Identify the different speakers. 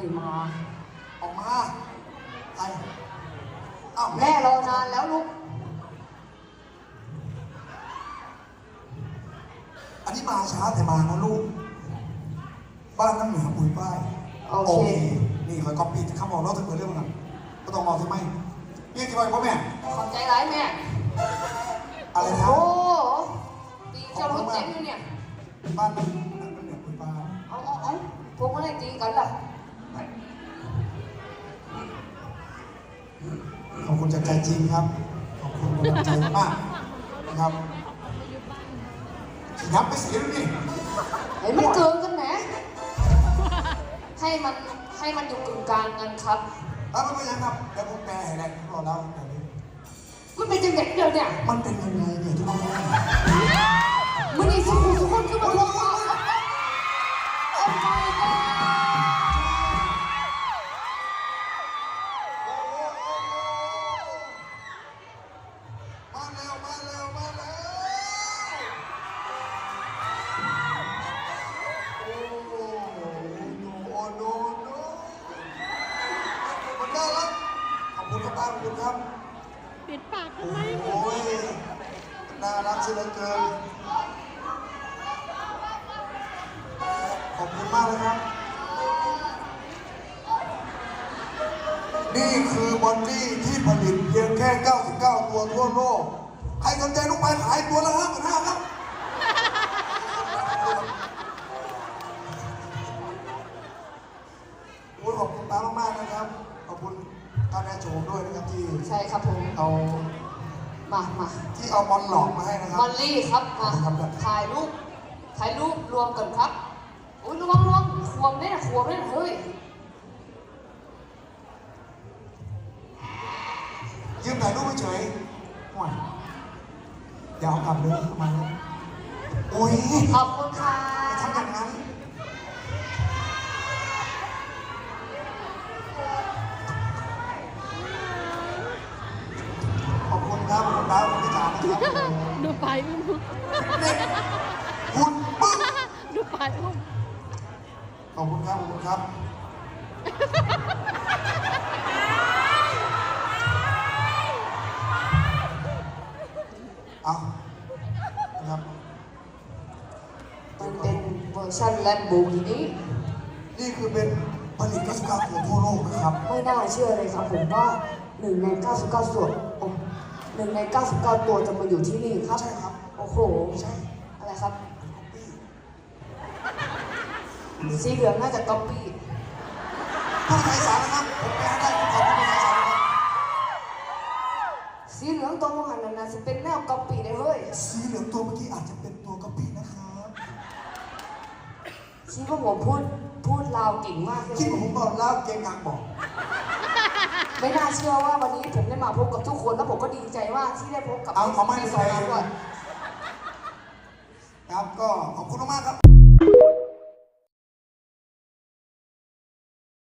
Speaker 1: ไม่มา
Speaker 2: ออกมาใครอ้าว
Speaker 1: แม่รอนานแล้วลูก
Speaker 2: อันนี้มาช้าแต่มานะลูก บ้านน้ำเหนือปุ๋ยป้าย
Speaker 1: โอเค
Speaker 2: นี่คอยก๊อปปี้คำบอกเราจะเปิดเรื่องมันก็ต้องบอกใช่ไหมเรียกกี่วันพ่อแม่
Speaker 1: ขอบใจร้ายแม่
Speaker 2: อะไรนะ
Speaker 1: โอ้โหตีเจ้ารถเจ๊งเลยเนี่ย
Speaker 2: บ้านน้ำน้ำเหนือปุ๋ยป้าย
Speaker 1: เอาเอาเอาพวกมันอะไรตีกันล่ะ
Speaker 2: ขอบคุณจากใจจริงครับ ขอบคุณกำลังใจมากนะครับยับไปเสียแล้วนี่
Speaker 1: เห็นมันเกินกันแหมให้มันให้มันอยู่กึ่งกลางกันครับ
Speaker 2: แล้วมันเป็นยังครับแล้วผมแปลให้ได้รอเล่าแบบนี้
Speaker 1: มันเป็นจังเด็กเดียวเนี่ย
Speaker 2: มันเป็นยังไงเนี่ย คุณครับป้าขอบคุณครับ
Speaker 3: ปิดปากทำไม
Speaker 2: โอ้ยน่ารักเสียเหลือเกินขอบคุณมากเลยครับ นี่คือบอนดี้ที่ผลิตเพียงแค่ 99 ตัวทั่วโลก ใครสนใจลูกไปขายตัวละ5 5 0 0ครับโอ้ยขอบคุณตามากๆนะครับ ขอบคุณ ตาแม่โฉมด้วยนะครับที่
Speaker 1: ใช่ครับผม
Speaker 2: เอา
Speaker 1: มามา
Speaker 2: ที่เอาบอลหลอกมาให้นะครับ
Speaker 1: มอลลี่ครับมา
Speaker 2: ครับครับ
Speaker 1: ถ่ายรูปถ่ายรูปรวมกันครับอุ้ยระวังระวังขวมเนี่ยขวมเนี่ยเฮ้ย
Speaker 2: ยืมถ่ายรูปเฉยๆห่วยอย่าเอากลับเลยทำไมเนี่ยโอ้ย
Speaker 1: ขอบคุณค่ะ
Speaker 2: ทำอย่างนั้น รับขอบคุณครับคุณพิจารณ์นะครับโอ้โห
Speaker 3: ดูไปอุ้ม
Speaker 2: นี่คุณปึ๊ก
Speaker 3: ดูไปอุ้ม
Speaker 2: ขอบคุณครับขอบคุณครับเอานะครับ
Speaker 1: มันเป็นเวอร์ชันแลมโบกินี่
Speaker 2: นี่คือเป็นผลิตกัสกาของทั่วโลกนะครับ
Speaker 1: ไม่น่าเชื่อเลยครับผมว่าหนึ่งใน99ส่วนโอ้ หนึ่งใน 99 ตัวจะมาอยู่ที่นี่ครับ
Speaker 2: ใช่ครับ
Speaker 1: โอ้โห
Speaker 2: ใช่
Speaker 1: อะไรครับ สีเหลืองน่าจะก๊อปปี้
Speaker 2: พูดไทยสารนะครับผมแปลได้ผมขอบคุณภาษาสารนะครับ
Speaker 1: สีเหลืองตัวมหันต์นาจะเป็นแนวก๊อปปี้ได้เฮ้ย
Speaker 2: สีเหลืองตัวเมื่อกี้อาจจะเป็นตัวกระปี้นะครับ
Speaker 1: คิดว่าผมพูดพูดลาวเก่งมาก
Speaker 2: คิด
Speaker 1: ใช่
Speaker 2: ว่า
Speaker 1: ไห
Speaker 2: ผมมบอกแล้วเก่งงักบอก
Speaker 1: ไม่น่าเชื่อว่าวันนี้ผมได้มาพบกับทุกคนแล้วผมก็ดีใจมากที่ได้พบกับ
Speaker 2: เอาเขาไม่
Speaker 1: พี่
Speaker 2: ได้
Speaker 1: สองคนด้วย
Speaker 2: ครับก็ขอบคุณมากๆครับ